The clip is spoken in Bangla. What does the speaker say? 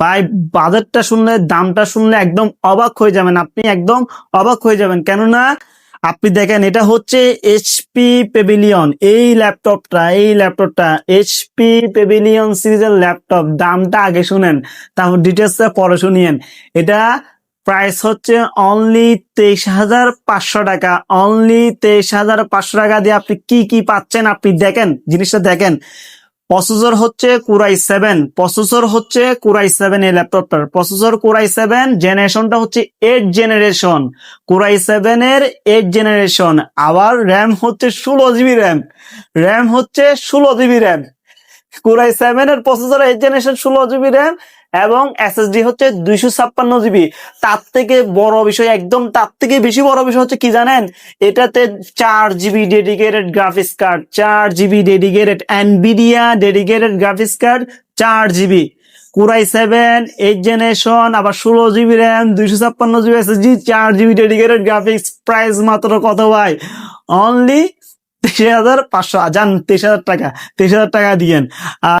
ভাই বাজেটটা শুনলে, দামটা শুনলে একদম অবাক হয়ে যাবেন। আপনি একদম অবাক হয়ে যাবেন। কেননা, আপনি দেখেন, এটা হচ্ছে এইচপি পেভিলিয়ন এই ল্যাপটপটা এই ল্যাপটপটা এইচপি পেভিলিয়ন সিরিজের ল্যাপটপ। দামটা আগে শুনেন, তারপর ডিটেলসটা পরে শুনিয়েন। এটা প্রাইস হচ্ছে অনলি তেইশ হাজার পাঁচশো টাকা। অনলি তেইশ হাজার পাঁচশো টাকা দিয়ে আপনি কি কি পাচ্ছেন? আপনি দেখেন, জিনিসটা দেখেন। প্রসেসর হচ্ছে কুরাই সেভেন প্রসেসর হচ্ছে কুরাই সেভেন এই ল্যাপটপটার। প্রসেসর কুরাই সেভেন জেনারেশনটা হচ্ছে eight generation core i seven এর এইট জেনারেশন আবার র্যাম হচ্ছে ষোলো জিবি র্যাম র্যাম হচ্ছে ষোলো GB RAM core i seven এর প্রসেসর এইট জেনারেশন ষোলো জিবি র্যাম এবং এসএসডি হচ্ছে দুইশো ছাপ্পান্ন জিবি তার থেকে বড় বিষয়, একদম তার থেকে বেশি বড় বিষয় হচ্ছে কি জানেন? এটাতে চার জিবি ডেডিকেটেড গ্রাফিক্স কার্ড চার GB dedicated Nvidia dedicated graphics card চার GB core i seven eight generation আবার ষোলো জিবি র্যাম দুইশো ছাপ্পান্ন জিবি এসএসডি চার জিবি ডেডিকেটেড গ্রাফিক্স প্রাইস মাত্র কত ভাই? অনলি তেইশ হাজার পাঁচশো যান তেইশ হাজার টাকা তেইশ হাজার টাকা দিয়েন।